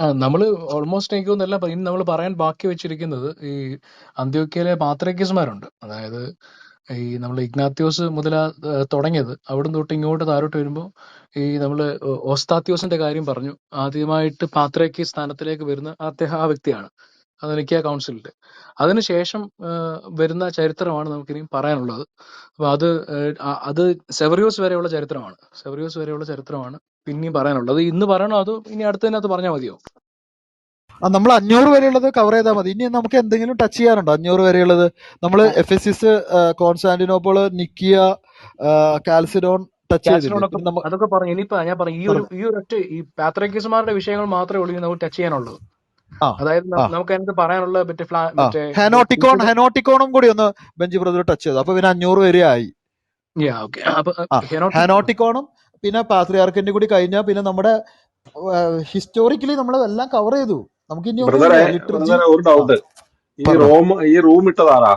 ആ നമ്മൾ ഓൾമോസ്റ്റ് എനിക്ക് തോന്നുന്നു എല്ലാം ഇനി നമ്മൾ പറയാൻ ബാക്കി വെച്ചിരിക്കുന്നത് ഈ അന്ത്യോക്യയിലെ പാത്രികീസ്മാരുണ്ട് അതായത് ഈ നമ്മൾ ഇഗ്നാത്യോസ് മുതല തുടങ്ങിയത് അവിടുന്ന് തൊട്ട് ഇങ്ങോട്ട് താഴോട്ട് വരുമ്പോൾ ഈ നമ്മൾ ഓസ്താത്യോസിന്റെ കാര്യം പറഞ്ഞു. ആദ്യമായിട്ട് പാത്രയ്ക്ക് സ്ഥാനത്തിലേക്ക് വരുന്ന അദ്ദേഹം ആ വ്യക്തിയാണ്. അതെനിക്ക് കൗൺസിലിൽ അതിനുശേഷം വരുന്ന ചരിത്രമാണ് നമുക്കിനി പറയാനുള്ളത്. അപ്പൊ അത് അത് സെവറിയോസ് വരെയുള്ള ചരിത്രമാണ്. സെവറിയോസ് വരെയുള്ള ചരിത്രമാണ്. പിന്നെയും പറയാനുള്ളത്. ഇന്ന് പറയണോ? അതോ ഇനി അടുത്തതിനകത്ത് പറഞ്ഞാൽ മതിയോ? ആ, നമ്മൾ അഞ്ഞൂറ് വരെയുള്ളത് കവർ ചെയ്താൽ മതി. ഇനി നമുക്ക് എന്തെങ്കിലും ടച്ച് ചെയ്യാനുണ്ടോ? അഞ്ഞൂറ് വരെയുള്ളത്. നമ്മൾ F S S Constantinople Nicaea Chalcedon touch അതൊക്കെ പറഞ്ഞു ഇനിയിപ്പോ ഞാൻ പറഞ്ഞു ഈ ഒരു ഈ ഒരു ഒറ്റ ഈ പാത്രക്കേസുമാരുടെ വിഷയങ്ങൾ മാത്രമേ ഉള്ളൂ നമുക്ക് ടച്ച് ചെയ്യാനുള്ളൂ. അതായത് നമുക്ക് അതിനകത്ത് പറയാനുള്ള മറ്റേ മറ്റേ ഹെനോട്ടിക്കോൺ ഹെനോട്ടിക്കോണും കൂടി ഒന്ന് ബെഞ്ച് ബ്രദർ ടച്ച് ചെയ്തു? അപ്പൊ പിന്നെ അഞ്ഞൂറ് വരെ ആയി. ഹെനോട്ടിക്കോണും പിന്നെ പാത്രിയാർക്കിന്റെ കൂടി കഴിഞ്ഞാൽ പിന്നെ നമ്മുടെ ഹിസ്റ്റോറിക്കലി നമ്മൾ എല്ലാം കവർ ചെയ്തു. നമുക്ക് ഇനി ഒരു ഡൗട്ട് ഈ റൂം ഈ റൂം ഇട്ടതാരാ?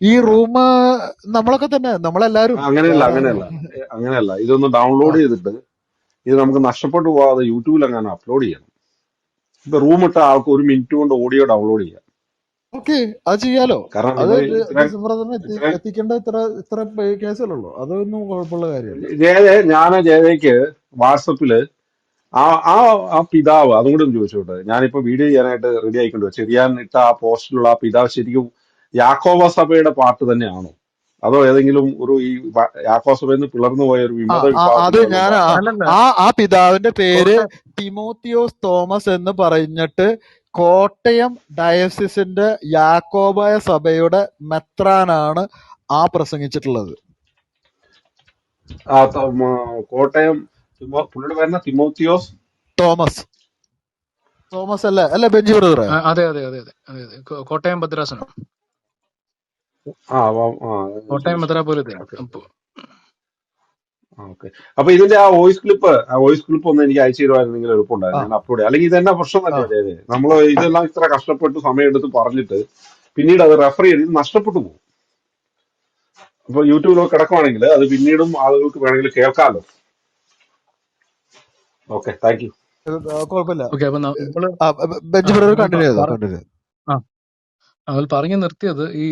ഈ റൂം നമ്മളൊക്കെ തന്നെ നമ്മളെല്ലാരും. അങ്ങനെയല്ല അങ്ങനെയല്ല. അങ്ങനെയല്ല. ഇതൊന്ന് ഡൗൺലോഡ് ചെയ്തിട്ട് ഇത് നമുക്ക് നഷ്ടപ്പെട്ടു പോവാതെ യൂട്യൂബിൽ അങ്ങനെ അപ്ലോഡ് ചെയ്യണം. ഇപ്പൊ റൂം ഇട്ട ആൾക്ക് ഒരു മിനിറ്റ് കൊണ്ട് ഓഡിയോ ഡൗൺലോഡ് ചെയ്യാം. ഓക്കെ അത് ചെയ്യാലോ? അത് എത്തിക്കേണ്ട ഇത്ര ഇത്ര കേസുകളുള്ളൂ. അതൊന്നും കുഴപ്പമുള്ള കാര്യമല്ല. ജയ ഞാൻ ജയതയ്ക്ക് വാട്സപ്പിൽ ആ ആ ആ പിതാവ് അതും കൂടെ ഒന്ന് ചോദിച്ചോട്ടെ. ഞാനിപ്പോ വീഡിയോ ചെയ്യാനായിട്ട് റെഡി ആയിക്കൊണ്ട് ചെറിയാൻ ഇട്ട ആ പോസ്റ്റിലുള്ള ആ പിതാവ് ശരിക്കും യാക്കോബ സഭയുടെ പാട്ട് തന്നെയാണോ? അതോ ഏതെങ്കിലും ഒരു ഈ വ- യാക്കോബ സഭയിൽ നിന്ന് പിളർന്നു പോയ ഒരു ആ വിമത ആ, അത് വിഭാഗത്തിന്റെ ഞാൻ ആ അല്ലല്ല ആ ആ പിതാവിന്റെ പേര് തിമോത്തിയോസ് തോമസ് എന്ന് പറഞ്ഞിട്ട് കോട്ടയം ഡയസിസിന്റെ യാക്കോബായ സഭയുടെ മെത്രാനാണ് ആ പ്രസംഗിച്ചിട്ടുള്ളത്. ആ കോട്ടയം പുള്ളിയുടെ പേരെന്ന? തിമോത്തിയോസ്? തോമസ്. തോമസ് അല്ല? അല്ല ബെഞ്ചി അതെ അതെ അതെ അതെ അതെ കോട്ടയം ഭദ്രാസനം. കോട്ടയം മെത്രാപോലിത്തയാണ് ഓക്കെ. അപ്പൊ ഇതിന്റെ ആ വോയിസ് ക്ലിപ്പ് ആ വോയിസ് ക്ലിപ്പ് ഒന്ന് എനിക്ക് അയച്ചു തരുമായിരുന്നെങ്കിൽ എളുപ്പമുണ്ടായിരുന്നു ഞാൻ അപ്ലോഡ് ചെയ്യാം അല്ലെങ്കിൽ ഇതെന്നാ പ്രശ്നം ആ. തന്നെ അതെ. നമ്മൾ ഇതെല്ലാം ഇത്ര കഷ്ടപ്പെട്ട് സമയം സമയമെടുത്ത് പറഞ്ഞിട്ട് പിന്നീട് അത് റെഫർ ചെയ്ത് ഇത് നഷ്ടപ്പെട്ടു പോകും. അപ്പൊ യൂട്യൂബിലൊക്കെ കിടക്കുവാണെങ്കിൽ അത് പിന്നീടും ആളുകൾക്ക് വേണമെങ്കിൽ കേൾക്കാമല്ലോ ഓക്കെ താങ്ക് യു. ഇത് കുഴപ്പമില്ല. ഓക്കെ അപ്പൊ നമ്മൾ കണ്ടിന്യൂ ചെയ്തോ? കണ്ടിന്യൂ ആ. അവൾ പറഞ്ഞു നിർത്തിയത് ഈ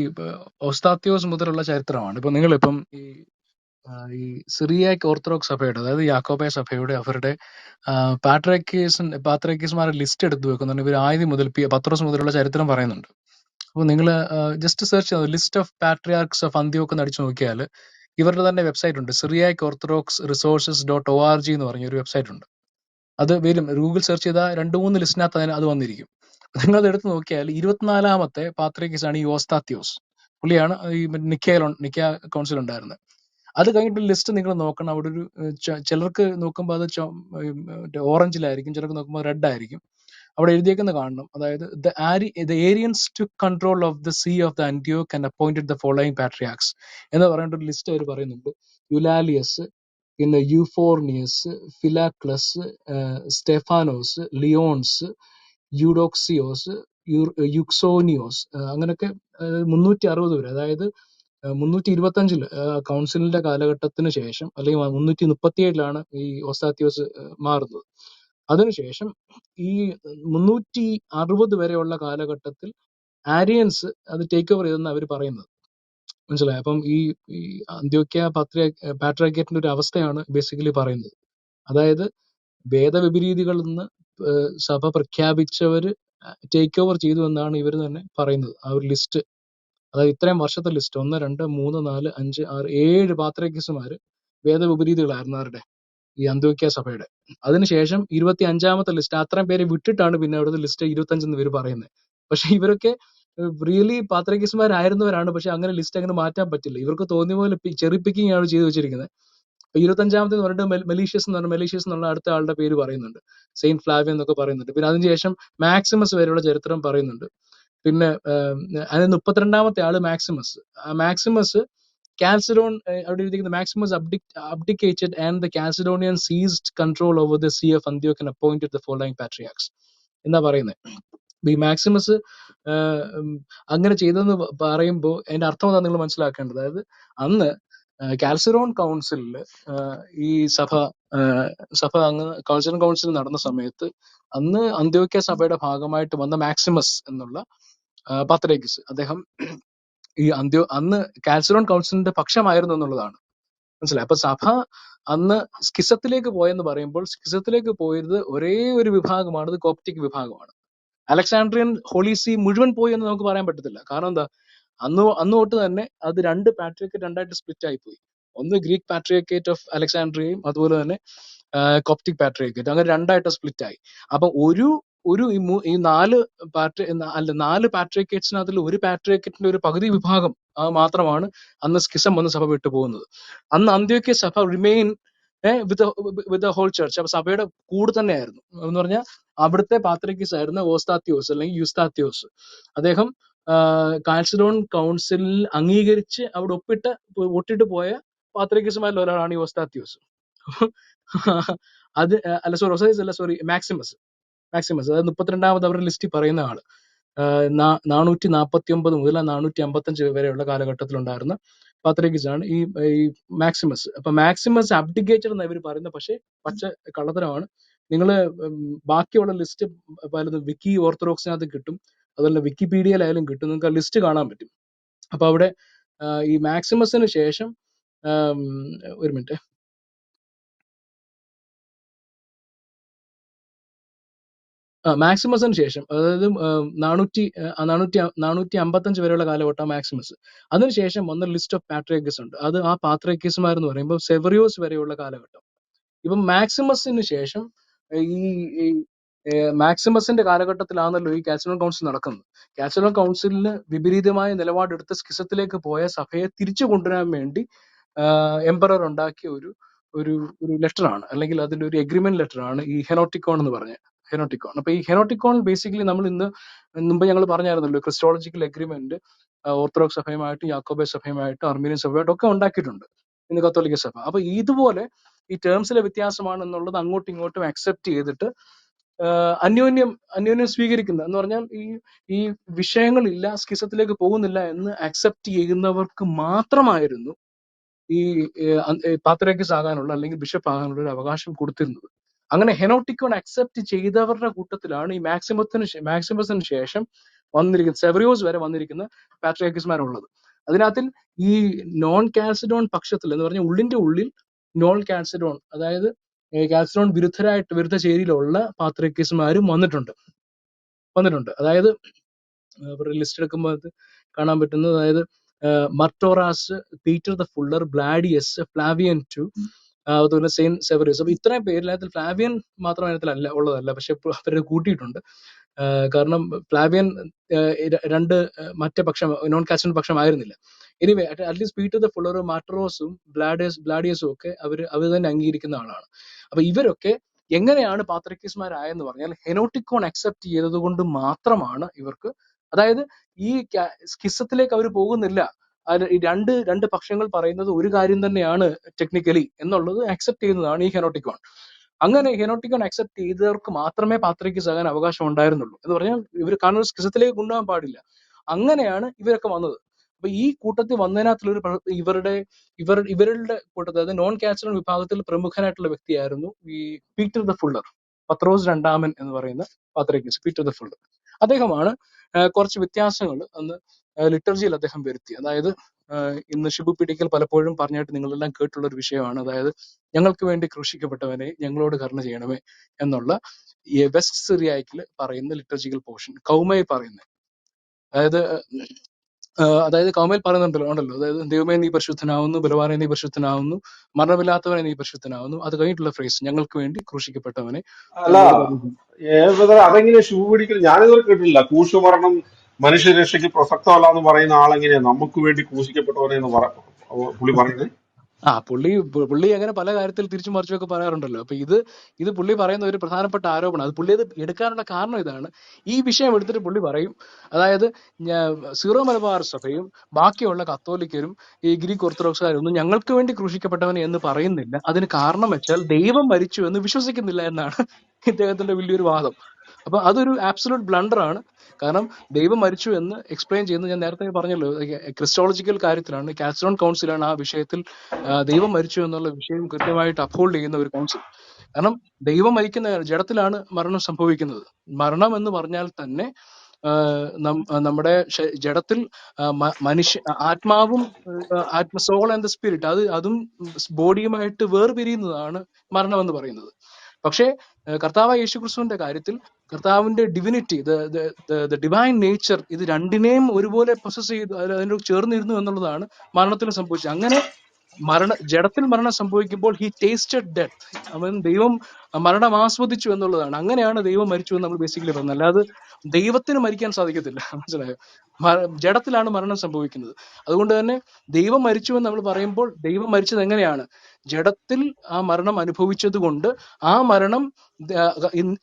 ഓസ്താത്യോസ് മുതലുള്ള ചരിത്രമാണ്. ഇപ്പൊ നിങ്ങളിപ്പം ഈ ഈ സിറിയാക്ക് ഓർത്തഡോക്സ് സഭയുടെ അതായത് യാക്കോബായ സഭയുടെ അവരുടെ പാട്രക്കീസ് പാത്രക്കീസ്മാരെ ലിസ്റ്റ് എടുത്തു വെക്കുന്നുണ്ട്. ഇവർ ആദ്യം മുതൽ പി- പത്രോസ് മുതലുള്ള ചരിത്രം പറയുന്നുണ്ട്. അപ്പോൾ നിങ്ങൾ ജസ്റ്റ് സെർച്ച് ചെയ്തു list of patriarchs of Antioch എന്ന് അടിച്ചു നോക്കിയാൽ ഇവരുടെ തന്നെ വെബ്സൈറ്റ് ഉണ്ട്. Syriac Orthodox resources dot O R G എന്ന് പറഞ്ഞ ഒരു വെബ്സൈറ്റ് ഉണ്ട്. അത് വരും. ഗൂഗിൾ സെർച്ച് ചെയ്താൽ രണ്ട് മൂന്ന് ലിസ്റ്റിനകത്ത് അതിന് അത് വന്നിരിക്കും. നിങ്ങൾ അത് എടുത്ത് നോക്കിയാൽ ഇരുപത്തിനാലാമത്തെ പാത്രികീസ് ആണ് ഈ ഓസ്താത്യോസ്. പുള്ളിയാണ് ഈ നിക്കയിൽ നിക്ക കൗൺസിൽ ഉണ്ടായിരുന്നത് അത് കഴിഞ്ഞിട്ട് ലിസ്റ്റ് നിങ്ങൾ നോക്കണം. അവിടെ ഒരു ചിലർക്ക് നോക്കുമ്പോൾ അത് ഓറഞ്ചിലായിരിക്കും. ചിലർക്ക് നോക്കുമ്പോൾ റെഡ് ആയിരിക്കും. അവിടെ എഴുതിയേക്കുന്ന കാണണം. അതായത് the ari the Arians to control of the see of the ആന്റിയോക്ക് and appointed the following patriarchs എന്ന് പറയുന്ന ഒരു ലിസ്റ്റ് അവർ പറയുന്നുണ്ട്. യുലാലിയസ് പിന്നെ Euphronius Philaclus Stephanos Leons Eudoxios Eu- യുക്സോനിയോസ് അങ്ങനെയൊക്കെ മുന്നൂറ്റി അറുപത് പേര്. അതായത് മുന്നൂറ്റി ഇരുപത്തി കൗൺസിലിന്റെ കാലഘട്ടത്തിന് ശേഷം അല്ലെങ്കിൽ മുന്നൂറ്റി മുപ്പത്തി ഏഴിലാണ് ഈ ഓസ്താത്യോസ് മാറുന്നത്. അതിനുശേഷം ഈ മുന്നൂറ്റി അറുപത് വരെയുള്ള കാലഘട്ടത്തിൽ ആരിയൻസ് അത് ടേക്ക് ഓവർ ചെയ്തെന്ന് അവർ പറയുന്നത്. മനസ്സിലായി? അപ്പം ഈ അന്ത്യോക്യ പാത്രിയ പാട്രാക്കേറ്റിന്റെ ഒരു അവസ്ഥയാണ് ബേസിക്കലി പറയുന്നത്. അതായത് വേദവിപരീതികളിൽ നിന്ന് സഭ പ്രഖ്യാപിച്ചവര് ടേക്ക് ഓവർ ചെയ്തു എന്നാണ് ഇവർ തന്നെ പറയുന്നത്. ആ ഒരു ലിസ്റ്റ് അതായത് ഇത്രയും വർഷത്തെ ലിസ്റ്റ് ഒന്ന് രണ്ട് മൂന്ന് നാല് അഞ്ച് ആറ് ഏഴ് പാത്രികസുമാര് വേദവിപരീതികളായിരുന്നു അവരുടെ ഈ അന്ത്യോക്യ സഭയുടെ. അതിനുശേഷം ഇരുപത്തി അഞ്ചാമത്തെ ലിസ്റ്റ് അത്രയും പേരെ വിട്ടിട്ടാണ് പിന്നെ അവിടുത്തെ ലിസ്റ്റ് ഇരുപത്തി അഞ്ചെന്ന് ഇവർ പറയുന്നത് പക്ഷെ ഇവരൊക്കെ റിയലി പാത്രക്കേസുമാരായിരുന്നവരാണ് പക്ഷെ അങ്ങനെ ലിസ്റ്റ് അങ്ങനെ മാറ്റാൻ പറ്റില്ല. ഇവർക്ക് തോന്നിയ പോലെ ചെറി ആണ് ചെയ്തു വെച്ചിരിക്കുന്നത് ഇപ്പൊ ഇരുപത്തഞ്ചാമത്തെ എന്ന് പറഞ്ഞിട്ട് മെലീഷ്യസ് എന്ന് പറഞ്ഞ മെലീഷ്യസ് എന്നുള്ള അടുത്ത ആളുടെ പേര് പറയുന്നുണ്ട്. സെയിന്റ് ഫ്ലാവ്യ എന്നൊക്കെ പറയുന്നുണ്ട്. പിന്നെ അതിനുശേഷം മാക്സിമസ് വരെയുള്ള ചരിത്രം പറയുന്നുണ്ട്. പിന്നെ അതായത് മുപ്പത്തിരണ്ടാമത്തെ ആൾ മാക്സിമസ്. മാക്സിമസ് കാൽസിഡോൺ അവിടെ എഴുതി Maximus abdicated and the Chalcedonian seized control over the see of Antiochene appointed the following patriarchs എന്നാ പറയുന്നത് ഈ മാക്സിമസ് അങ്ങനെ ചെയ്തെന്ന് പറയുമ്പോൾ അതിന്റെ അർത്ഥം എന്താ നിങ്ങൾ മനസ്സിലാക്കേണ്ടത്? അതായത് അന്ന് കാൽസിറോൺ കൗൺസിലിൽ ഈ സഭ സഭ അങ്ങ് കാൽസിറോൺ കൗൺസിൽ നടന്ന സമയത്ത് അന്ന് അന്ത്യോക്യ സഭയുടെ ഭാഗമായിട്ട് വന്ന മാക്സിമസ് എന്നുള്ള പത്രേക്കിസ് അദ്ദേഹം ഈ അന്ത്യോ അന്ന് കാൽസിറോൺ കൗൺസിലിന്റെ പക്ഷമായിരുന്നു എന്നുള്ളതാണ്. മനസ്സിലായി? അപ്പൊ സഭ അന്ന് സ്കിസത്തിലേക്ക് പോയെന്ന് പറയുമ്പോൾ സ്കിസത്തിലേക്ക് പോയത് ഒരേ ഒരു വിഭാഗമാണ്. ഇത് കോപ്റ്റിക് വിഭാഗമാണ്. അലക്സാണ്ട്രിയൻ ഹോളിസി മുഴുവൻ പോയി എന്ന് നമുക്ക് പറയാൻ പറ്റത്തില്ല. കാരണം എന്താ? അന്ന് അന്ന് തൊട്ട് തന്നെ അത് രണ്ട് പാട്രിയക്കേറ്റ് രണ്ടായിട്ട് സ്പ്ലിറ്റ് ആയി പോയി ഒന്ന് ഗ്രീക്ക് പാട്രിയക്കേറ്റ് ഓഫ് അലക്സാണ്ട്രിയയും അതുപോലെ തന്നെ കോപ്റ്റിക് പാട്രിയക്കേറ്റ് അങ്ങനെ രണ്ടായിട്ട് സ്പ്ലിറ്റ് ആയി. അപ്പൊ ഒരു ഒരു ഈ നാല് പാട്രി അല്ല നാല് പാട്രിയക്കേറ്റ്സിനകത്തിൽ ഒരു പാട്രിയക്കേറ്റിന്റെ ഒരു പകുതി വിഭാഗം മാത്രമാണ് അന്ന് സ്കിസം വന്ന് സഭ വിട്ടു പോകുന്നത്. അന്ന് അന്ത്യോക്യ സഭ remain with with whole church അപ്പൊ സഭയുടെ കൂടെ തന്നെയായിരുന്നു. എന്ന് പറഞ്ഞാൽ അവിടുത്തെ പാത്രിക്കീസ് ആയിരുന്ന ഓസ്താത്യോസ് അല്ലെങ്കിൽ യുസ്താത്യോസ്. അദ്ദേഹം കാൽസിഡോൺ കൗൺസിലിൽ അംഗീകരിച്ച് അവിടെ ഒപ്പിട്ട് ഒട്ടിട്ട് പോയ പാത്രികീസുമാരിൽ ഒരാളാണ് ഈ ഓസ്താത്യോസ്. അത് അല്ല സോറി ഓസ്താത്യോസ് അല്ല സോറി മാക്സിമസ്. മാക്സിമസ് അതായത് മുപ്പത്തിരണ്ടാമത് അവരുടെ ലിസ്റ്റിൽ പറയുന്ന ആൾ. നാനൂറ്റി നാൽപ്പത്തി ഒമ്പത് മുതൽ നാനൂറ്റി അമ്പത്തഞ്ച് വരെയുള്ള കാലഘട്ടത്തിലുണ്ടായിരുന്ന ആണ് ഈ ഈ മാക്സിമസ്. അപ്പൊ മാക്സിമസ് അബ്ഡിഗേറ്റഡ് എന്നാണ് ഇവർ പറയുന്നത് പക്ഷേ പച്ച കള്ളത്തരമാണ്. നിങ്ങൾ ബാക്കിയുള്ള ലിസ്റ്റ് പലതും വിക്കി ഓർത്തഡോക്സിനകത്ത് കിട്ടും അതുപോലെ വിക്കിപീഡിയയിലായാലും കിട്ടും നിങ്ങൾക്ക് ആ ലിസ്റ്റ് കാണാൻ പറ്റും. അപ്പൊ അവിടെ ഈ മാക്സിമസിന് ശേഷം ഒരു മിനിറ്റ്. മാക്സിമസിന് ശേഷം അതായത് നാനൂറ്റി നാനൂറ്റി നാനൂറ്റി അമ്പത്തഞ്ച് വരെയുള്ള കാലഘട്ടം മാക്സിമസ്. അതിനുശേഷം വന്ന ലിസ്റ്റ് ഓഫ് പാട്രിയക്കസ് ഉണ്ട്. അത് ആ പാട്രിയക്കസ്മാർ എന്ന് പറയുമ്പോൾ സെവറിയോസ് വരെയുള്ള കാലഘട്ടം. ഇപ്പം മാക്സിമസിന് ശേഷം ഈ മാക്സിമസിന്റെ കാലഘട്ടത്തിലാണല്ലോ ഈ കാസിനോ കൗൺസിൽ നടക്കുന്നത്. കാസിനോ കൗൺസിലിന് വിപരീതമായ നിലപാടെടുത്ത് സ്കിസത്തിലേക്ക് പോയ സഭയെ തിരിച്ചു കൊണ്ടുവരാൻ വേണ്ടി എംപറർ ഉണ്ടാക്കിയ ഒരു ഒരു ഒരു ലെറ്റർ ആണ് അല്ലെങ്കിൽ അതിന്റെ ഒരു എഗ്രിമെന്റ് ലെറ്ററാണ് ഈ ഹെനോട്ടിക്കോൺ എന്ന് പറഞ്ഞ ഹെനോട്ടിക്കോൺ. അപ്പൊ ഈ ഹെനോട്ടിക്കോൺ ബേസിക്കലി നമ്മൾ ഇന്ന് മുമ്പ് ഞങ്ങൾ പറഞ്ഞായിരുന്നല്ലോ ക്രിസ്റ്റോളജിക്കൽ അഗ്രിമെന്റ് ഓർത്തഡോക്സ് സഭയുമായിട്ട് യാക്കോബേ സഭയുമായിട്ട് അർമീനിയൻ സഭയുമായിട്ട് ഒക്കെ ഉണ്ടാക്കിയിട്ടുണ്ട് ഇന്ന് കത്തോലിക്ക സഭ. അപ്പൊ ഇതുപോലെ ഈ ടേംസിലെ വ്യത്യാസമാണ് എന്നുള്ളത് അങ്ങോട്ടും ഇങ്ങോട്ടും അക്സെപ്റ്റ് ചെയ്തിട്ട് അന്യോന്യം അന്യോന്യം സ്വീകരിക്കുന്ന എന്ന് പറഞ്ഞാൽ ഈ ഈ വിഷയങ്ങളില്ല സ്കിസത്തിലേക്ക് പോകുന്നില്ല എന്ന് അക്സെപ്റ്റ് ചെയ്യുന്നവർക്ക് മാത്രമായിരുന്നു ഈ പാത്രയ്ക്ക് ആകാനുള്ള അല്ലെങ്കിൽ ബിഷപ്പ് ആകാനുള്ള ഒരു അവകാശം കൊടുത്തിരുന്നത്. അങ്ങനെ ഹെനോട്ടിക്കോൺ അക്സെപ്റ്റ് ചെയ്തവരുടെ കൂട്ടത്തിലാണ് ഈ മാക്സിമത്തിന് മാക്സിമസിന് ശേഷം വന്നിരിക്കുന്ന സെവറിയോസ് വരെ വന്നിരിക്കുന്ന പാട്രിയാക്കിസ്മാരുള്ളത് അതിനകത്തിൽ ഈ നോൺ കാൽസിഡോൺ പക്ഷത്തിൽ എന്ന് പറഞ്ഞാൽ ഉള്ളിന്റെ ഉള്ളിൽ നോൺ കാൽസിഡോൺ അതായത് കാൽസിഡോൺ വിരുദ്ധരായിട്ട് വിരുദ്ധ ചേരിയിലുള്ള പാത്രിയക്കീസുമാരും വന്നിട്ടുണ്ട്. വന്നിട്ടുണ്ട്. അതായത് ലിസ്റ്റ് എടുക്കുമ്പോൾ കാണാൻ പറ്റുന്നത് അതായത് മർട്ടോറാസ് Peter the Fuller ബ്ലാഡിയസ് Flavian two അതുപോലെ സെയിൻ സെവറിയസ്. അപ്പൊ ഇത്രയും പേരിൽ ഫ്ലാവിയൻ മാത്രം അതിനകത്തിലല്ല ഉള്ളതല്ല. പക്ഷെ അവർ കൂട്ടിയിട്ടുണ്ട്. കാരണം ഫ്ലാവിയൻ രണ്ട് മറ്റേ പക്ഷം നോൺ കാസ്റ്റൻ പക്ഷമായിരുന്നില്ല anyway at least Peter the Fuller മാട്രോസും ബ്ലാഡേസ് ബ്ലാഡിയസും ഒക്കെ അവർ അവർ തന്നെ അംഗീകരിക്കുന്ന ആളാണ്. അപ്പൊ ഇവരൊക്കെ എങ്ങനെയാണ് പാത്രക്കീസ്മാരായെന്ന് പറഞ്ഞാൽ ഹെനോട്ടിക്കോൺ അക്സെപ്റ്റ് ചെയ്തത് കൊണ്ട് മാത്രമാണ് ഇവർക്ക് അതായത് ഈ സ്കിസത്തിലേക്ക് അവർ പോകുന്നില്ല. ഈ രണ്ട് രണ്ട് പക്ഷങ്ങൾ പറയുന്നത് ഒരു കാര്യം തന്നെയാണ് ടെക്നിക്കലി എന്നുള്ളത് അക്സെപ്റ്റ് ചെയ്യുന്നതാണ് ഈ ഹെനോട്ടിക്കോൺ അങ്ങനെ ഹെനോട്ടിക്കോൺ അക്സെപ്റ്റ് ചെയ്തവർക്ക് മാത്രമേ പാത്രയ്ക്ക് ആകാൻ അവകാശം ഉണ്ടായിരുന്നുള്ളൂ. എന്ന് പറഞ്ഞാൽ ഇവർ കാരണം സ്കിസത്തിലേക്ക് കൊണ്ടുപോകാൻ പാടില്ല. അങ്ങനെയാണ് ഇവരൊക്കെ വന്നത്. അപ്പൊ ഈ കൂട്ടത്തിൽ വന്നതിനകത്തുള്ള ഒരു ഇവരുടെ ഇവർ ഇവരുടെ കൂട്ടത്തിൽ അതായത് നോൺ കാച്ചറൽ വിഭാഗത്തിൽ പ്രമുഖനായിട്ടുള്ള വ്യക്തിയായിരുന്നു ഈ പീറ്റർ ദ ഫുള്ളർ. പത്രോസ് രണ്ടാമൻ എന്ന് പറയുന്ന പാത്രയ്ക്ക് പീറ്റർ ദ ഫുള്ളർ. അദ്ദേഹമാണ് കുറച്ച് വ്യത്യാസങ്ങൾ അന്ന് ലിറ്റർജിയിൽ അദ്ദേഹം വരുത്തി. അതായത് ഇന്ന് ഷിബു പിടിക്കൽ പലപ്പോഴും പറഞ്ഞായിട്ട് നിങ്ങളെല്ലാം കേട്ടുള്ള ഒരു വിഷയമാണ്. അതായത് ഞങ്ങൾക്ക് വേണ്ടി ക്രൂശിക്കപ്പെട്ടവനെ ഞങ്ങളോട് കരുണ ചെയ്യണമേ എന്നുള്ള ഈ വെസ്റ്റ് സിറിയാക്കിൽ പറയുന്ന ലിറ്റർജിക്കൽ പോർഷൻ കൗമയിൽ പറയുന്നത്. അതായത് അതായത് കൗമയിൽ പറയുന്നുണ്ടല്ലോ ഉണ്ടല്ലോ. അതായത് ദൈവമേ നീ പരിശുദ്ധനാവുന്നു ബലവാനെ നീ പരിശുദ്ധനാവുന്നു മരണമില്ലാത്തവനെ നീ പരിശുദ്ധനാവുന്നു. അത് കഴിഞ്ഞിട്ടുള്ള ഫ്രേസ് ഞങ്ങൾക്ക് വേണ്ടി ക്രൂശിക്കപ്പെട്ടവനെ അല്ല അതെങ്ങനെ ഷൂ പിടിക്കൽ? ഞാനിതുവരെ കേട്ടിട്ടില്ല. കൂശുമരണം മനുഷ്യരക്ഷയ്ക്ക് പ്രസക്തമല്ല എന്ന് പറയുന്ന ആളെങ്ങനെയാ? നമുക്ക് വേണ്ടി ക്രൂശിക്കപ്പെട്ടവനെ എന്ന് പറ പുള്ളി പറയുന്നത്? ആ പുള്ളി പുള്ളി അങ്ങനെ പല കാര്യത്തിൽ തിരിച്ചു മറിച്ചൊക്കെ പറയാറുണ്ടല്ലോ. അപ്പൊ ഇത് ഇത് പുള്ളി പറയുന്ന ഒരു പ്രധാനപ്പെട്ട ആരോപണം അത് പുള്ളി അത് എടുക്കാനുള്ള കാരണം ഇതാണ്. ഈ വിഷയം എടുത്തിട്ട് പുള്ളി പറയും അതായത് സീറോ മലബാർ സഭയും ബാക്കിയുള്ള കത്തോലിക്കരും ഈ ഗ്രീക്ക് ഓർത്തഡോക്സുകാരും ഒന്നും ഞങ്ങൾക്ക് വേണ്ടി ക്രൂശിക്കപ്പെട്ടവനെ എന്ന് പറയുന്നില്ല. അതിന് കാരണം വെച്ചാൽ ദൈവം മരിച്ചു എന്ന് വിശ്വസിക്കുന്നില്ല എന്നാണ് ഇദ്ദേഹത്തിന്റെ വലിയൊരു വാദം. അപ്പൊ അതൊരു ആബ്സലൂട്ട് ബ്ലണ്ടർ ആണ്. കാരണം ദൈവം മരിച്ചു എന്ന് എക്സ്പ്ലെയിൻ ചെയ്യുന്നത് ഞാൻ നേരത്തെ പറഞ്ഞല്ലോ. ക്രിസ്റ്റോളജിക്കൽ കാര്യത്തിലാണ് കാൽസ്റ്റോൺ കൗൺസിലാണ് ആ വിഷയത്തിൽ ദൈവം മരിച്ചു എന്നുള്ള വിഷയം കൃത്യമായിട്ട് അപ്ഹോൾഡ് ചെയ്യുന്ന ഒരു കൗൺസിൽ കാരണം ദൈവം മരിക്കുന്ന ജഡത്തിലാണ് മരണം സംഭവിക്കുന്നത്. മരണം എന്ന് പറഞ്ഞാൽ തന്നെ നമ്മുടെ ജഡത്തിൽ മനുഷ്യ ആത്മാവും ആത്മ സോൾ ആൻഡ് ദ സ്പിരിറ്റ് അത് അതും ബോഡിയുമായിട്ട് വേർപിരിയുന്നതാണ് മരണം എന്ന് പറയുന്നത്. പക്ഷേ കർത്താവ് യേശു ക്രിസ്തുവിന്റെ കാര്യത്തിൽ കർത്താവിന്റെ ഡിവിനിറ്റി ദ ഡിവൈൻ നേച്ചർ ഇത് രണ്ടിനെയും ഒരുപോലെ പ്രൊസസ് ചെയ്തു അതിനോട് ചേർന്നിരുന്നു എന്നുള്ളതാണ് മരണത്തിൽ സംഭവിച്ചത്. അങ്ങനെ മരണ ജഡത്തിൽ മരണം സംഭവിക്കുമ്പോൾ ഹി ടേസ്റ്റഡ് ഡെത്ത് അവൻ ദൈവം മരണം ആസ്വദിച്ചു എന്നുള്ളതാണ്. അങ്ങനെയാണ് ദൈവം മരിച്ചു എന്ന് നമ്മൾ ബേസിക്കലി പറയുന്നത് അല്ലാതെ ദൈവത്തിന് മരിക്കാൻ സാധിക്കത്തില്ല. മനസ്സിലായോ? ജഡത്തിലാണ് മരണം സംഭവിക്കുന്നത്. അതുകൊണ്ട് തന്നെ ദൈവം മരിച്ചു എന്ന് നമ്മൾ പറയുമ്പോൾ ദൈവം മരിച്ചത് എങ്ങനെയാണ്? ജഡത്തിൽ ആ മരണം അനുഭവിച്ചത് കൊണ്ട് ആ മരണം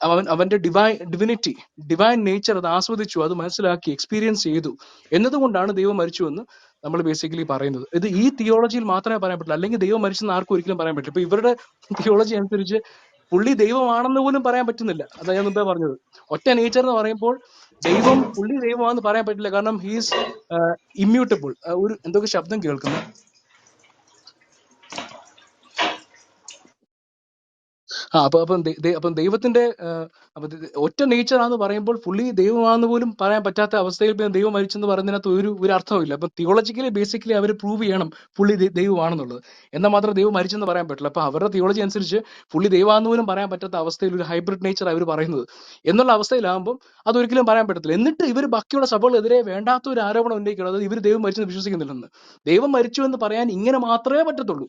അവൻ അവന്റെ ഡിവൈൻ ഡിവിനിറ്റി ഡിവൈൻ നേച്ചർ അത് ആസ്വദിച്ചു അത് മനസ്സിലാക്കി എക്സ്പീരിയൻസ് ചെയ്തു എന്നതുകൊണ്ടാണ് ദൈവം മരിച്ചു എന്ന് നമ്മൾ ബേസിക്കലി പറയുന്നത്. ഇത് ഈ തിയോളജിയിൽ മാത്രമേ പറയാൻ പറ്റുള്ളൂ. അല്ലെങ്കിൽ ദൈവം മരിച്ചെന്ന് ആർക്കും ഒരിക്കലും പറയാൻ പറ്റില്ല. ഇപ്പൊ ഇവരുടെ തിയോളജി അനുസരിച്ച് പുള്ളി ദൈവമാണെന്ന് പോലും പറയാൻ പറ്റുന്നില്ല. അതാ ഞാൻ മുമ്പേ പറഞ്ഞത്. ഒറ്റ നേച്ചർ എന്ന് പറയുമ്പോൾ ദൈവം പുള്ളി ദൈവമാണെന്ന് പറയാൻ പറ്റില്ല. കാരണം ഹീസ് ഇമ്മ്യൂട്ടബിൾ ഒരു എന്തൊക്കെ ശബ്ദം കേൾക്കുന്നു ആ അപ്പൊ അപ്പം അപ്പം ദൈവത്തിന്റെ ഒറ്റ നേച്ചർ ആണെന്ന് പറയുമ്പോൾ പുള്ളി ദൈവമാണെന്ന് പോലും പറയാൻ പറ്റാത്ത അവസ്ഥയിൽ പിന്നെ ദൈവം മരിച്ചെന്ന് പറയുന്നതിനകത്ത് ഒരു ഒരു അർത്ഥമില്ല അപ്പൊ തിയോളജിക്കലി ബേസിക്കലി അവർ പ്രൂവ് ചെയ്യണം പുള്ളി ദൈവമാണെന്നുള്ളത്. എന്നാൽ മാത്രം ദൈവം മരിച്ചെന്ന് പറയാൻ പറ്റില്ല അപ്പൊ അവരുടെ തിയോളജി അനുസരിച്ച് പുള്ളി ദൈവമാണെന്ന് പോലും പറയാൻ പറ്റാത്ത അവസ്ഥയിൽ ഒരു ഹൈബ്രിഡ് നേച്ചർ അവർ പറയുന്നത്. എന്നുള്ള അവസ്ഥയിലാകുമ്പോൾ അതൊരിക്കലും പറയാൻ പറ്റത്തില്ല. എന്നിട്ട് ഇവർ ബാക്കിയുള്ള സഭകളെതിരെ വേണ്ടാത്ത ഒരു ആരോപണം ഉന്നയിക്കുന്നത് ഇവർ ദൈവം മരിച്ചെന്ന് വിശ്വസിക്കുന്നില്ലെന്ന്. ദൈവം മരിച്ചു എന്ന് പറയാൻ ഇങ്ങനെ മാത്രമേ പറ്റത്തുള്ളൂ.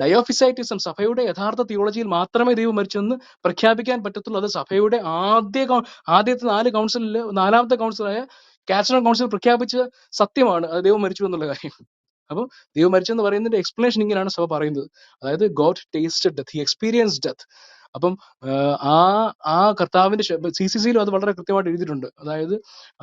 ഡയോഫിസൈറ്റിസം സഭയുടെ യഥാർത്ഥ തിയോളജിയിൽ മാത്രമേ ദൈവം മരിച്ചെന്ന് പ്രഖ്യാപിക്കാൻ പറ്റത്തുള്ളൂ. അത് സഭയുടെ ആദ്യ ആദ്യത്തെ നാല് കൗൺസിലിൽ നാലാമത്തെ കൗൺസിലായ കാസ്റ്റർ കൗൺസിൽ പ്രഖ്യാപിച്ച സത്യമാണ് അത് ദൈവം മരിച്ചു എന്നുള്ള കാര്യം. അപ്പം ദൈവം മരിച്ചെന്ന് പറയുന്നതിന്റെ എക്സ്പ്ലനേഷൻ ഇങ്ങനെയാണ് സഭ പറയുന്നത്. അതായത് God tasted death he experience death. അപ്പം ആ ആ കർത്താവിന്റെ സി സി സിയിലും അത് വളരെ കൃത്യമായിട്ട് എഴുതിയിട്ടുണ്ട്. അതായത്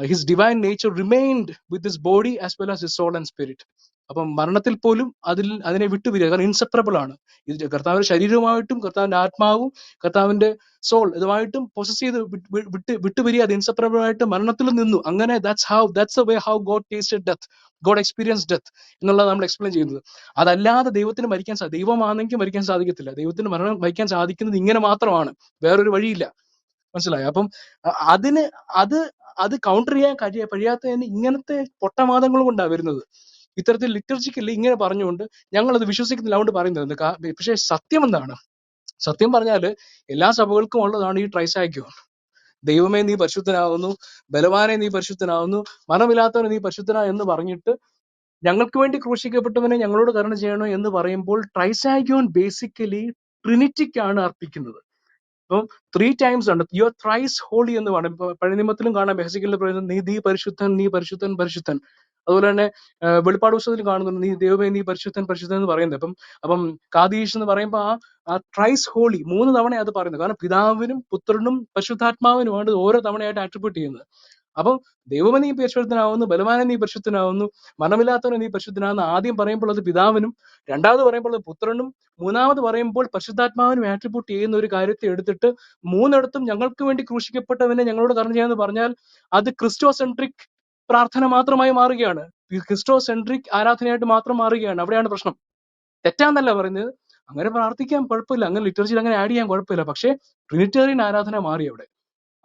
his divine nature remained with his body as well as his soul and spirit. അപ്പം മരണത്തിൽ പോലും അതിൽ അതിനെ വിട്ടുപിരിയുക കാരണം ഇൻസെപ്പറബിൾ ആണ്. ഇത് കർത്താവിന്റെ ശരീരവുമായിട്ടും കർത്താവിന്റെ ആത്മാവും കർത്താവിന്റെ സോൾ ഇതുമായിട്ടും പ്രൊസസ് ചെയ്ത് വിട്ട് വിട്ട് വിട്ടുപിരിയാതെ ഇൻസെപ്പറബിൾ ആയിട്ട് മരണത്തിൽ നിന്നു. അങ്ങനെ that's how that's way how God tasted death God experience death എന്നുള്ളത് നമ്മൾ എക്സ്പ്ലെയിൻ ചെയ്യുന്നത്. അതല്ലാതെ ദൈവത്തിന് മരിക്കാൻ സാ ദൈവമാണെങ്കിൽ മരിക്കാൻ സാധിക്കത്തില്ല. ദൈവത്തിന് മരണം മരിക്കാൻ സാധിക്കുന്നത് ഇങ്ങനെ മാത്രമാണ്. വേറൊരു വഴിയില്ല. മനസ്സിലായോ? അപ്പം അതിന് അത് അത് കൗണ്ടർ ചെയ്യാൻ കഴിയ കഴിയാത്തതിന് ഇങ്ങനത്തെ പൊട്ടവാദങ്ങൾ കൊണ്ടാണ് വരുന്നത്. ഇത്തരത്തിൽ ലിറ്റർജിക്കലി ഇങ്ങനെ പറഞ്ഞുകൊണ്ട് ഞങ്ങൾ അത് വിശ്വസിക്കുന്നില്ല. അതുകൊണ്ട് പറയുന്നത് പക്ഷേ സത്യം എന്താണ്? സത്യം പറഞ്ഞാൽ എല്ലാ സഭകൾക്കും ഉള്ളതാണ് ഈ ട്രൈസാക്യം ദൈവമേ നീ പരിശുദ്ധനാകുന്നു ബലവാനെ നീ പരിശുദ്ധനാകുന്നു മനമില്ലാത്തവനെ നീ പരിശുദ്ധനാ എന്ന് പറഞ്ഞിട്ട് ഞങ്ങൾക്ക് വേണ്ടി ക്രൂശിക്കപ്പെട്ടവനെ ഞങ്ങളോട് കരുണ ചെയ്യണോ എന്ന് പറയുമ്പോൾ ട്രൈസാഗ്യോൻ ബേസിക്കലി ട്രിനിറ്റിക്കാണ് അർപ്പിക്കുന്നത്. അപ്പം ത്രീ ടൈംസ് ഉണ്ട്. യു ആർ ത്രൈസ് ഹോളി എന്ന് പറയുന്നത് ഇപ്പൊ പഴയ നിയമത്തിലും കാണാം. ബെഹസിക്കലിൽ പറയുന്നത് നീ നീ പരിശുദ്ധൻ നീ പരിശുദ്ധൻ പരിശുദ്ധൻ. അതുപോലെ തന്നെ വെളിപ്പാട് പുസ്തകത്തിൽ കാണുന്നുണ്ട് നീ ദൈവമേ നീ പരിശുദ്ധൻ പരിശുദ്ധൻ എന്ന് പറയുന്നത്. അപ്പം അപ്പം കാതീഷ് എന്ന് പറയുമ്പോൾ ആ ആ ട്രൈസ് ഹോളി മൂന്ന് തവണ അത് പറയുന്നത്. കാരണം പിതാവിനും പുത്രനും പരിശുദ്ധാത്മാവിനുമാണ് ഇത് ഓരോ തവണയായിട്ട് ആട്രിബ്യൂട്ട് ചെയ്യുന്നത്. അപ്പം ദൈവമേ നീ പരിശുദ്ധനാവുന്നു ബലവാനെ നീ പരിശുദ്ധനാവുന്നു മരണമില്ലാത്തവനെ നീ പരിശുദ്ധനാവുന്നു. ആദ്യം പറയുമ്പോൾ അത് പിതാവിനും രണ്ടാമത് പറയുമ്പോൾ അത് പുത്രനും മൂന്നാമത് പറയുമ്പോൾ പരിശുദ്ധാത്മാവിനും ആട്രിബ്യൂട്ട് ചെയ്യുന്ന ഒരു കാര്യത്തെ എടുത്തിട്ട് മൂന്നിടത്തും ഞങ്ങൾക്ക് വേണ്ടി ക്രൂശിക്കപ്പെട്ടവനെ ഞങ്ങളോട് കരുണ ചെയ്യാന്ന് പറഞ്ഞാൽ അത് ക്രിസ്റ്റോ സെൻട്രിക് പ്രാർത്ഥന മാത്രമായി മാറുകയാണ്. ക്രിസ്റ്റോ സെൻട്രിക് ആരാധനയായിട്ട് മാത്രം മാറുകയാണ്. അവിടെയാണ് പ്രശ്നം. തെറ്റാന്നല്ല പറയുന്നത്. അങ്ങനെ പ്രാർത്ഥിക്കാൻ കുഴപ്പമില്ല. അങ്ങനെ ലിറ്ററേച്ചർ അങ്ങനെ ആഡ് ചെയ്യാൻ കുഴപ്പമില്ല. പക്ഷേ ട്രിനിറ്റേറിയൻ ആരാധന മാറി അവിടെ.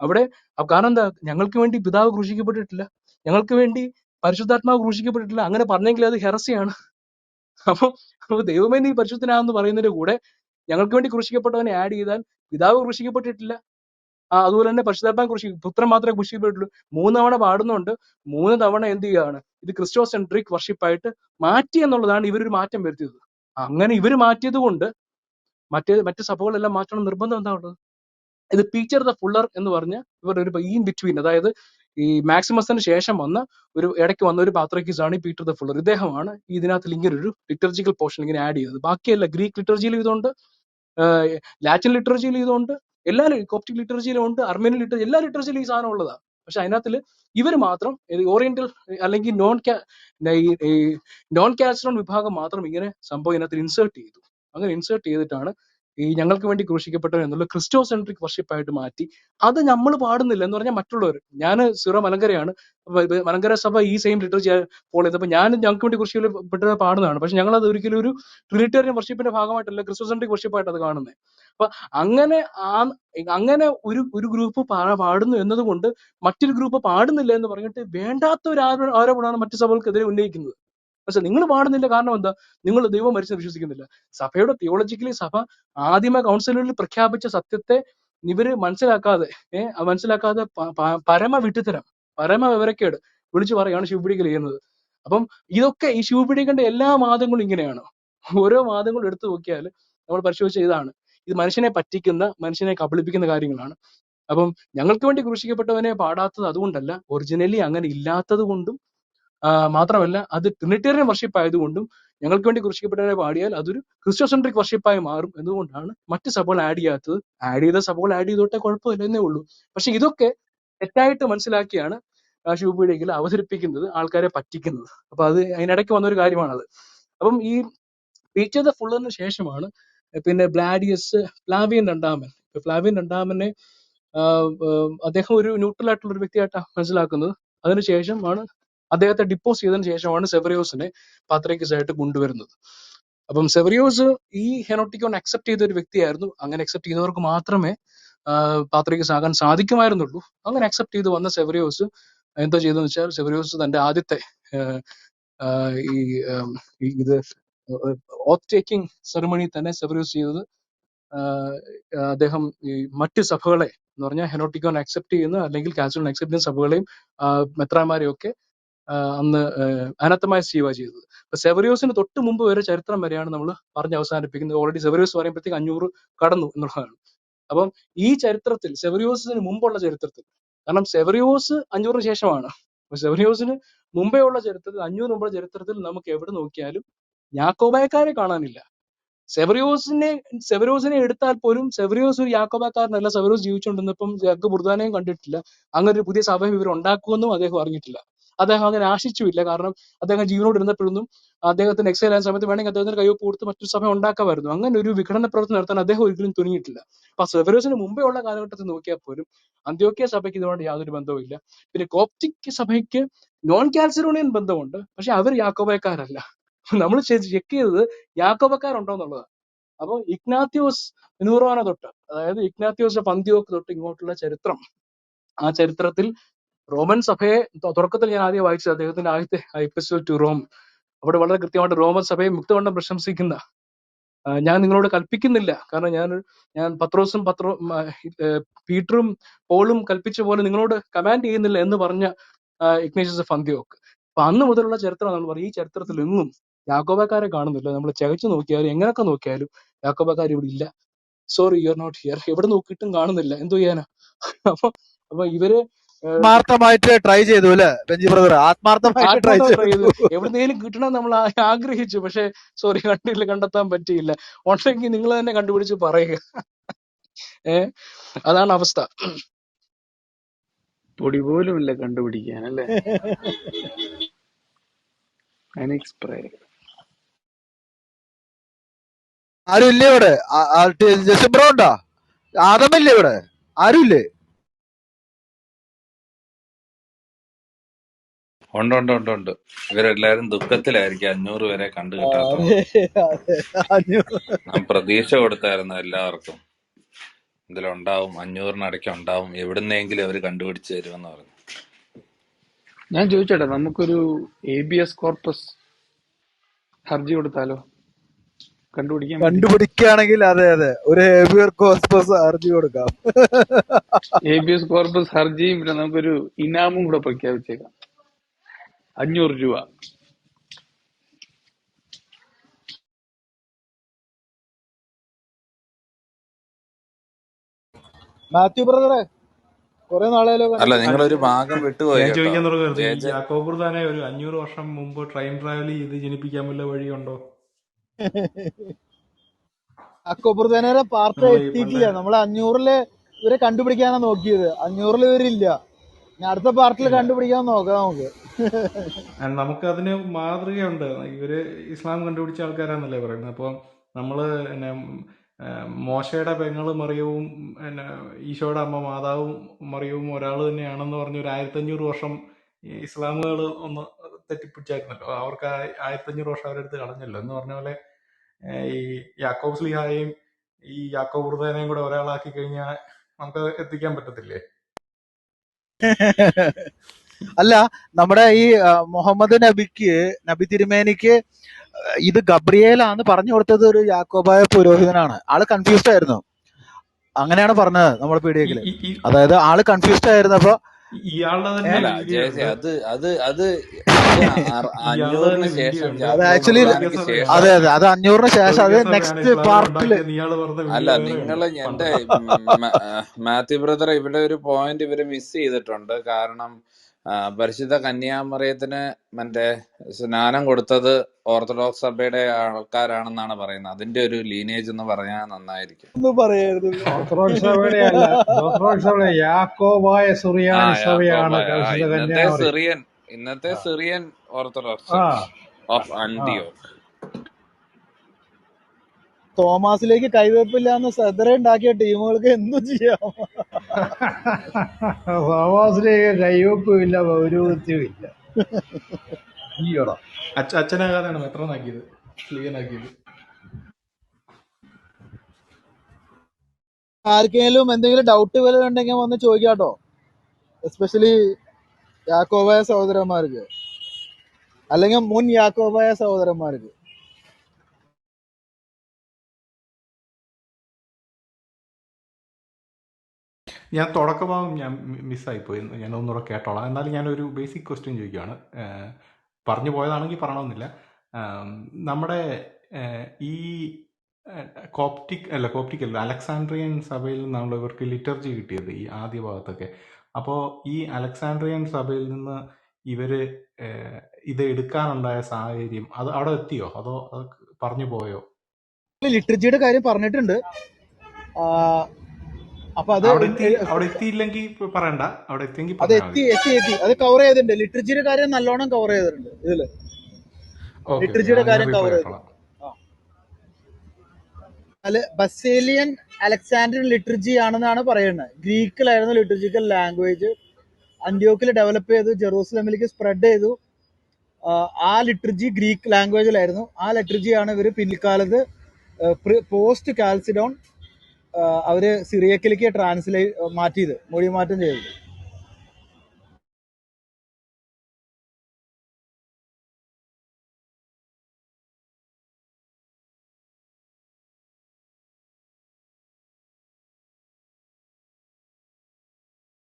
അവിടെ കാരണം എന്താ? ഞങ്ങൾക്ക് വേണ്ടി പിതാവ് ക്രൂശിക്കപ്പെട്ടിട്ടില്ല. ഞങ്ങൾക്ക് വേണ്ടി പരിശുദ്ധാത്മാവ് ക്രൂശിക്കപ്പെട്ടിട്ടില്ല. അങ്ങനെ പറഞ്ഞെങ്കിൽ അത് ഹെറസിയാണ്. അപ്പൊ അപ്പൊ ദൈവമേ നീ പരിശുദ്ധനാന്ന് പറയുന്നതിന്റെ കൂടെ ഞങ്ങൾക്ക് വേണ്ടി ക്രൂശിക്കപ്പെട്ടവനെ ആഡ് ചെയ്താൽ പിതാവ് ക്രൂശിക്കപ്പെട്ടിട്ടില്ല. അതുപോലെ തന്നെ പരിശുദ്ധാത്മാവ് കുറിച്ച് പുത്രൻ മാത്രമേ ക്രൂശിക്കപ്പെട്ടുള്ളൂ മൂന്ന് തവണ പാടുന്നുണ്ട്. മൂന്ന് തവണ എന്ത് ചെയ്യുകയാണ്? ഇത് ക്രിസ്റ്റോ സെൻട്രിക് വർഷിപ്പായിട്ട് മാറ്റി എന്നുള്ളതാണ് ഇവരൊരു മാറ്റം വരുത്തിയത്. അങ്ങനെ ഇവർ മാറ്റിയത് കൊണ്ട് മറ്റേ മറ്റ് സഭകളെല്ലാം മാറ്റണം നിർബന്ധം എന്താ ഉള്ളത്? ഇത് പീച്ചർ ദ ഫുള്ളർ എന്ന് പറഞ്ഞ ഇവർ ഒരു ഈ ബിറ്റ്വീൻ അതായത് ഈ മാക്സിമസിന് ശേഷം വന്ന ഒരു ഇടയ്ക്ക് വന്ന ഒരു പാത്രക്കീസ് ആണ് ഈ പീറ്റർ ദ ഫുള്ളർ. ഇദ്ദേഹമാണ് ഇതിനകത്ത് ഇങ്ങനെ ഒരു ലിറ്റർജിക്കൽ പോർഷൻ ഇങ്ങനെ ആഡ് ചെയ്തത്. ബാക്കിയല്ല ഗ്രീക്ക് ലിറ്റർജിയിൽ ഇതുണ്ട്. ലാറ്റിൻ ലിറ്റർജിയിൽ ഇതുണ്ട്. എല്ലാ കോപ്റ്റിക് ലിറ്ററേച്ചറിലും ഉണ്ട് അർമേനിയൻ ലിറ്ററേച്ചർ എല്ലാ ലിറ്ററേച്ചറിലും ഈ സാധനം ഉള്ളതാണ് പക്ഷെ അതിനകത്തിൽ ഇവർ മാത്രം ഓറിയന്റൽ അല്ലെങ്കിൽ നോൺ നോൺ കാൽസ്ട്രോൺ വിഭാഗം മാത്രം ഇങ്ങനെ സംഭവം ഇതിനകത്ത് ഇൻസേർട്ട് ചെയ്തു. അങ്ങനെ ഇൻസേർട്ട് ചെയ്തിട്ടാണ് ഈ ഞങ്ങൾക്ക് വേണ്ടി ക്രൂശിക്കപ്പെട്ടവൻ എന്നുള്ള ക്രിസ്റ്റോ സെൻട്രിക് വർഷിപ്പ് ആയിട്ട് മാറ്റി. അത് നമ്മൾ പാടുന്നില്ല എന്ന് പറഞ്ഞാൽ മറ്റുള്ളവർ. ഞാൻ സിറ മലങ്കരയാണ്. മലങ്കര സഭ ഈ സെയിം ലിറ്ററേച്ചർ ഫോളോ ചെയ്തപ്പോൾ ഞാൻ ഞങ്ങൾക്ക് വേണ്ടി ക്രൂശിക്കപ്പെട്ട പാടുന്നതാണ്. പക്ഷെ ഞങ്ങൾ അത് ഒരിക്കലും ഒരു ട്രിനിറ്റേറിയൻ വർഷിപ്പിന്റെ ഭാഗമായിട്ടല്ല ക്രിസ്റ്റോ സെൻട്രിക് വർഷിപ്പായിട്ട് അത് കാണുന്നത് അപ്പൊ അങ്ങനെ ആ അങ്ങനെ ഒരു ഒരു ഗ്രൂപ്പ് പാടുന്നു എന്നതുകൊണ്ട് മറ്റൊരു ഗ്രൂപ്പ് പാടുന്നില്ല എന്ന് പറഞ്ഞിട്ട് വേണ്ടാത്ത ഒരു ആരോ- ആരോപണമാണ് മറ്റു സഭകൾക്കെതിരെ ഉന്നയിക്കുന്നത്. പക്ഷെ നിങ്ങൾ പാടുന്നില്ല കാരണം എന്താ? നിങ്ങൾ ദൈവം മരിച്ചെന്ന് വിശ്വസിക്കുന്നില്ല. സഭയുടെ തിയോളജിക്കലി സഭ ആദിമ കൗൺസിലുകളിൽ പ്രഖ്യാപിച്ച സത്യത്തെ ഇവർ മനസ്സിലാക്കാതെ ഏഹ് മനസ്സിലാക്കാതെ പരമ വിട്ടുത്തരം പരമ വിവരക്കേട് വിളിച്ചു പറയാണ് ശിവപിടിക്കൽ ചെയ്യുന്നത്. അപ്പം ഇതൊക്കെ ഈ ശിവപിടികളുടെ എല്ലാ വാദങ്ങളും ഇങ്ങനെയാണ്. ഓരോ വാദങ്ങളും എടുത്തു നോക്കിയാൽ നമ്മൾ പരിശോധിച്ച ഇതാണ്. ഇത് മനുഷ്യനെ പറ്റിക്കുന്ന മനുഷ്യനെ കബളിപ്പിക്കുന്ന കാര്യങ്ങളാണ്. അപ്പം ഞങ്ങൾക്ക് വേണ്ടി ക്രൂശിക്കപ്പെട്ടവനെ പാടാത്തത് അതുകൊണ്ടല്ല ഒറിജിനലി അങ്ങനെ ഇല്ലാത്തത് കൊണ്ടും മാത്രമല്ല അത് ട്രിനിറ്റേറിയൻ വർഷിപ്പ് ആയതുകൊണ്ടും ഞങ്ങൾക്ക് വേണ്ടി ക്രൂശിക്കപ്പെട്ടവനെ പാടിയാൽ അതൊരു ക്രിസ്റ്റോസെൻട്രിക് വർഷിപ്പായി മാറും എന്നുകൊണ്ടാണ് മറ്റ് സഭകൾ ആഡ് ചെയ്യാത്തത്. ആഡ് ചെയ്ത സഭകൾ ആഡ് ചെയ്തോട്ടെ കുഴപ്പമില്ല എന്നേ ഉള്ളൂ. പക്ഷെ ഇതൊക്കെ തെറ്റായിട്ട് മനസ്സിലാക്കിയാണ് ആ അവതരിപ്പിക്കുന്നത് ആൾക്കാരെ പറ്റിക്കുന്നത്. അപ്പൊ അത് അതിനിടയ്ക്ക് വന്ന ഒരു കാര്യമാണത്. അപ്പം ഈ പീറ്റർ ദ ഫുള്ളറിന് ശേഷമാണ് പിന്നെ ബ്ലാഡിയസ് ഫ്ലാവിയൻ രണ്ടാമൻ. ഫ്ലാവിയൻ രണ്ടാമനെ അദ്ദേഹം ഒരു ന്യൂട്രൽ ആയിട്ടുള്ള ഒരു വ്യക്തിയായിട്ടാണ് മനസ്സിലാക്കുന്നത്. അതിനുശേഷമാണ് അദ്ദേഹത്തെ ഡിപ്പോസ് ചെയ്തതിനു ശേഷമാണ് സെവറിയോസിനെ പാത്രിക്കസ് ആയിട്ട് കൊണ്ടുവരുന്നത്. അപ്പം സെവറിയോസ് ഈ ഹെനോട്ടിക്കോൺ അക്സെപ്റ്റ് ചെയ്ത ഒരു വ്യക്തിയായിരുന്നു. അങ്ങനെ അക്സെപ്റ്റ് ചെയ്തവർക്ക് മാത്രമേ പാത്രികസ് ആകാൻ സാധിക്കുമായിരുന്നുള്ളൂ. അങ്ങനെ അക്സെപ്റ്റ് ചെയ്ത് വന്ന സെവറിയോസ് എന്താ ചെയ്തെന്ന് വെച്ചാൽ സെവറിയോസ് തന്റെ ആദ്യത്തെ ഈ ഇത് ഓത്ത് ടേക്കിംഗ് സെറമണി തന്നെ സെവറിയോസ് ചെയ്തത്. അദ്ദേഹം ഈ മറ്റ് സഭകളെ എന്ന് പറഞ്ഞാൽ ഹെനോട്ടിക്കോൺ അക്സെപ്റ്റ് ചെയ്യുന്ന അല്ലെങ്കിൽ കാൽസിനോൺ അക്സെപ്റ്റ് ചെയ്യുന്ന സഭകളെയും മെത്രാന്മാരെയും ഒക്കെ അന്ന് അനത്തമായ സീവ ചെയ്തത്. അപ്പൊ സെവറിയോസിന് തൊട്ട് മുമ്പ് വരെ ചരിത്രം വരെയാണ് നമ്മൾ പറഞ്ഞ് അവസാനിപ്പിക്കുന്നത്. ഓൾറെഡി സെവറിയോസ് പറയുമ്പോഴത്തേക്ക് അഞ്ഞൂറ് കടന്നു എന്നുള്ളതാണ്. അപ്പം ഈ ചരിത്രത്തിൽ സെവറിയോസിന് മുമ്പുള്ള ചരിത്രത്തിൽ കാരണം സെവറിയോസ് അഞ്ഞൂറിന് ശേഷമാണ്. സെവറിയോസിന് മുമ്പേ ഉള്ള ചരിത്രത്തിൽ അഞ്ഞൂറ് മുമ്പുള്ള ചരിത്രത്തിൽ നമുക്ക് എവിടെ നോക്കിയാലും യാക്കോബായക്കാരെ കാണാനില്ല. സെവറിയോസിനെ സെവറിയോസിനെ എടുത്താൽ പോലും സെവറിയോസ് ഒരു യാക്കോബാക്കാരനല്ല സെവറിയോസ് ജീവിച്ചുകൊണ്ടിരുന്നപ്പം ജഗ് ബുർദാനെയും കണ്ടിട്ടില്ല. അങ്ങനെ ഒരു പുതിയ സഭ ഇവർ ഉണ്ടാക്കുമെന്നും അദ്ദേഹം അറിഞ്ഞിട്ടില്ല. അദ്ദേഹം അങ്ങനെ ആശിച്ചുമില്ല. കാരണം അദ്ദേഹം ജീവനോട് ഇരുന്നപ്പോഴൊന്നും അദ്ദേഹത്തിന് എക്സൈൽ ആയ സമയത്ത് വേണമെങ്കിൽ അദ്ദേഹത്തിന് കയ്യോ കൊടുത്ത് മറ്റൊരു സഭ ഉണ്ടാക്കാമായിരുന്നു. അങ്ങനെ ഒരു വിഘടന പ്രവർത്തനം നടത്താൻ അദ്ദേഹം ഒരിക്കലും തുനിഞ്ഞിട്ടില്ല. അപ്പൊ സെവറോസിന് മുമ്പേ ഉള്ള കാലഘട്ടത്തിൽ നോക്കിയാൽ പോലും അന്ത്യോക്യ സഭയ്ക്ക് ഇതുകൊണ്ട് യാതൊരു ബന്ധവുമില്ല. പിന്നെ കോപ്റ്റിക് സഭയ്ക്ക് നോൺ കാൽസറോണിയൻ ബന്ധമുണ്ട് പക്ഷെ അവർ യാക്കോബയക്കാരല്ല നമ്മൾ ചെക്ക് ചെയ്തത് യാക്കോബക്കാരുണ്ടോ എന്നുള്ളതാണ് അപ്പൊ ഇഗ്നാത്യോസ് നൂറോന തൊട്ട് അതായത് ഇഗ്നാത്യോസ് പന്തിയോക്ക് തൊട്ട് ഇങ്ങോട്ടുള്ള ചരിത്രം ആ ചരിത്രത്തിൽ റോമൻ സഭയെ തുടക്കത്തിൽ ഞാൻ ആദ്യം വായിച്ചത് അദ്ദേഹത്തിന്റെ ആദ്യത്തെ എപ്പിസോഡ് ടു റോം അവിടെ വളരെ കൃത്യമായിട്ട് റോമൻ സഭയെ മുക്തവണ്ണം പ്രശംസിക്കുന്ന ഞാൻ നിങ്ങളോട് കൽപ്പിക്കുന്നില്ല. കാരണം ഞാൻ ഞാൻ പത്രോസും പത്രോ പീറ്ററും പോളും കൽപ്പിച്ച പോലെ നിങ്ങളോട് കമാൻഡ് ചെയ്യുന്നില്ല എന്ന് പറഞ്ഞ ഇഗ്നേഷ്യസ് ഫന്തിയോക്ക് അപ്പൊ അന്ന് മുതലുള്ള ചരിത്രം നമ്മൾ പറയും ഈ ചരിത്രത്തിൽ എങ്ങും യാക്കോബക്കാരെ കാണുന്നില്ല. നമ്മൾ ചകച്ചു നോക്കിയാലും എങ്ങനെയൊക്കെ നോക്കിയാലും യാക്കോബക്കാർ ഇവിടെ ഇല്ല. Sorry you are not here എവിടെ നോക്കിയിട്ടും കാണുന്നില്ല. എന്തോ ചെയ്യാനാ? അപ്പൊ അപ്പൊ ഇവർ ആത്മാർത്ഥമായിട്ട് ട്രൈ ചെയ്തു അല്ലെ ബെഞ്ചി ബ്രദർ ആത്മാർത്ഥമായിട്ട് ട്രൈ ചെയ്തു. എവിടുന്നേലും കിട്ടണം നമ്മൾ ആഗ്രഹിച്ചു. പക്ഷെ സോറി കണ്ടില്ല കണ്ടെത്താൻ പറ്റിയില്ല. ഉണ്ടെങ്കിൽ നിങ്ങൾ തന്നെ കണ്ടുപിടിച്ച് പറയുക. ഏഹ് അതാണ് അവസ്ഥ. പൊടി പോലും ഇല്ല കണ്ടുപിടിക്കാൻ അല്ലേ? ആരും ഇല്ലേ ഇവിടെ? ജസ്റ്റിൻ ബ്രോ ഉണ്ടോ? ആദമില്ലേ ഇവിടെ? ആരും ഇല്ലേ? ഉണ്ട് ഉണ്ട് ഉണ്ട് ഉണ്ട്. ഇവരെല്ലാരും ദുഃഖത്തിലായിരിക്കും അഞ്ഞൂറ് പേരെ കണ്ടു കിട്ടാത്ത കിട്ടാത്തോണ്ട് അതെ അതെ. അഞ്ഞൂറ്. ഞാൻ പ്രതീക്ഷ കൊടുത്തായിരുന്നു എല്ലാവർക്കും. ഇതിലുണ്ടാവും അഞ്ഞൂറിനടയ്ക്ക് ഉണ്ടാവും. എവിടുന്നെങ്കിലും അവർ കണ്ടുപിടിച്ച് തരുമെന്ന് പറഞ്ഞു. ഞാൻ ചോദിച്ചോട്ടെ നമുക്കൊരു എ ബി എസ് കോർപ്പസ് ഹർജി കൊടുത്താലോ? കണ്ടുപിടിക്കാൻ വേണ്ടി. കണ്ടുപിടിക്കുകയാണെങ്കിൽ അതെ അതെ. ഒരു ഹെവിയർ കോസ്പസ് ഹർജി കൊടുക്കാം. എ ബി എസ് കോർപ്പസ് ഹർജിയും പിന്നെ നമുക്കൊരു ഇനാമും കൂടെ പ്രഖ്യാപിച്ചേക്കാം. അഞ്ഞൂറ് രൂപ. മാത്യു ബ്രദറെ കുറെ നാളെയല്ലോ അല്ല കണ്ടിട്ട് നിങ്ങളൊരു ഭാഗം വിട്ടുപോയി ഞാൻ കേട്ടോ. ചോദിക്കാൻ തുടങ്ങുന്നത് ഈ ഒരു അഞ്ഞൂറ് വർഷം മുമ്പ് ട്രെയിൻ ട്രാവൽ ചെയ്ത് ജനിപ്പിക്കാൻ വല്ല വഴിയുണ്ടോ? അക്കോപ്പുറത്തേനെ പാർട്ട് നമ്മൾ ഈ എത്തിയിട്ടില്ല. പണ്ട് നമ്മൾ അഞ്ഞൂറിൽ ഇവരെ കണ്ടുപിടിക്കാനാ നോക്കിയത്. അഞ്ഞൂറിൽ ഇവരില്ല. ഇനി അടുത്ത പാർട്ടിൽ കണ്ടുപിടിക്കാൻ നോക്കാം നമുക്ക്. നമുക്കതിന് മാതൃകയുണ്ട്. ഇവർ ഇസ്ലാം കണ്ടുപിടിച്ച ആൾക്കാരാന്നല്ലേ പറയുന്നത്. അപ്പോൾ നമ്മൾ പിന്നെ മോശയുടെ പെങ്ങൾ മറിയവും പിന്നെ ഈശോയുടെ അമ്മ മാതാവും മറിയവും ഒരാൾ തന്നെയാണെന്ന് പറഞ്ഞ് ഒരു ആയിരത്തഞ്ഞൂറ് വർഷം ഇസ്ലാമുകൾ ഒന്ന് തെറ്റിപ്പിടിച്ചായിരുന്നല്ലോ അവർക്ക് ആയിരത്തഞ്ഞൂറ് വർഷം അവരെടുത്ത് കളഞ്ഞല്ലോ. എന്ന് പറഞ്ഞ പോലെ ഈ യാക്കോബ് സ്ലിഹായെയും ഈ യാക്കോബ് വൃതേനെയും കൂടെ ഒരാളാക്കി കഴിഞ്ഞാൽ നമുക്ക് എത്തിക്കാൻ പറ്റത്തില്ലേ? അല്ല നമ്മുടെ ഈ മുഹമ്മദ് നബിക്ക് നബി തിരുമേനിക്ക് ഇത് ഗബ്രിയേലാന്ന് പറഞ്ഞു കൊടുത്തത് ഒരു യാക്കോബായ പുരോഹിതനാണ്. ആൾ കൺഫ്യൂസ്ഡ് ആയിരുന്നു. അങ്ങനെയാണ് പറഞ്ഞത് നമ്മുടെ പീഡിയക്കിൽ അതായത് ആൾ കൺഫ്യൂസ്ഡ് ആയിരുന്നപ്പോ അത് അത് അത് അത് അഞ്ഞൂറിന് ശേഷം അത് ആക്ച്വലി അതെ അതെ. അത് അഞ്ഞൂറിന് ശേഷം അത് നെക്സ്റ്റ് പാർട്ടിൽ പാർട്ടിൽ അല്ല നിങ്ങൾ എന്റെ മാത്യു ബ്രദർ ഇവിടെ ഒരു പോയിന്റ് ഇവർ മിസ് ചെയ്തിട്ടുണ്ട്. കാരണം പരിശുദ്ധ കന്യാമറിയത്തിന് മറ്റേ സ്നാനം കൊടുത്തത് ഓർത്തഡോക്സ് സഭയുടെ ആൾക്കാരാണെന്നാണ് പറയുന്നത്. അതിന്റെ ഒരു ലീനേജ് എന്ന് പറഞ്ഞാൽ നന്നായിരിക്കും. ഒന്നും പറയരുത്. ഓർത്തഡോക്സ് സഭയുടെ അല്ല ഓർത്തഡോക്സ് സഭയുടെ യാക്കോബായ ആ സുറിയാനി സഭയാണ് യാക്കോബായ. ആ പരിശുദ്ധ ഇന്നത്തെ കന്യാമറി സിറിയൻ ഇന്നത്തെ സിറിയൻ ഓർത്തഡോക്സ് ആ. ഓഫ് ആ. അന്റിയോക്ക് തോമാസിലേക്ക് കൈവെപ്പില്ല എന്ന് ശ്രദ്ധ ഉണ്ടാക്കിയ ടീമുകൾക്ക് എന്തു ചെയ്യാം? തോമാസിലേക്ക് കൈവെപ്പില്ല പൗരോഹിത്യവും ഇല്ല. സ്ലീവനാക്കിയത് ആർക്കെങ്കിലും എന്തെങ്കിലും ഡൗട്ട് വല്ലതും ഉണ്ടെങ്കിൽ വന്ന് ചോദിക്കാട്ടോ. എസ്പെഷ്യലി യാക്കോബായ സഹോദരന്മാർക്ക്. അല്ലെങ്കിൽ മുൻ യാക്കോബായ സഹോദരന്മാർക്ക്. ഞാൻ തുടക്കഭാഗം ഞാൻ മിസ്സായിപ്പോയി. ഞാൻ ഒന്നുകൂടെ കേട്ടോളാം. എന്നാലും ഞാനൊരു ബേസിക് ക്വസ്റ്റ്യൻ ചോദിക്കുകയാണ് പറഞ്ഞു പോയതാണെങ്കിൽ പറയണമെന്നില്ല. നമ്മുടെ ഈ കോപ്റ്റിക് അല്ല കോപ്റ്റിക് അല്ല അലക്സാൻഡ്രിയൻ സഭയിൽ നിന്നാണല്ലോ ഇവർക്ക് ലിറ്റർജി കിട്ടിയത് ഈ ആദ്യ ഭാഗത്തൊക്കെ. അപ്പോൾ ഈ അലക്സാൻഡ്രിയൻ സഭയിൽ നിന്ന് ഇവർ ഇത് എടുക്കാനുണ്ടായ സാഹചര്യം അത് അവിടെ എത്തിയോ? അതോ പറഞ്ഞു പോയോ? ലിറ്റർജിയുടെ കാര്യം പറഞ്ഞിട്ടുണ്ട്. അപ്പൊ അത് അവിടെ എത്തിയില്ലെങ്കിൽ പറയണ്ട. അവിടെ എത്തിയെങ്കിൽ അത് എത്തി എത്തി എത്തി. അത് കവർ ചെയ്തിട്ടുണ്ട്. ലിറ്റർജിയുടെ കാര്യം നല്ലോണം കവർ ചെയ്തിട്ടുണ്ട്. ഇതിൽ. ലിറ്റർജിയുടെ കാര്യം കവർ ചെയ്തിട്ടുണ്ട്. അല്ല ബസേലിയൻ അലക്സാണ്ടർ ലിറ്റർജി ആണെന്നാണ് പറയുന്നത്. ഗ്രീക്കിലായിരുന്നു ലിറ്റർജിക്കൽ ലാംഗ്വേജ് അന്ത്യോക്കിൽ ഡെവലപ്പ് ചെയ്തു ജെറൂസലമിലേക്ക് സ്പ്രെഡ് ചെയ്തു. ആ, ആ ലിറ്റർജി ഗ്രീക്ക് ലാംഗ്വേജിലായിരുന്നു ആ ലിറ്റർജിയാണ് ഇവർ പിൽക്കാലത്ത് പോസ്റ്റ് കാൽസിഡോൺ അവർ സിറിയക്കിലേക്ക് ട്രാൻസ്ലേറ്റ് മാറ്റിയത് മൊഴി മാറ്റം ചെയ്തത്.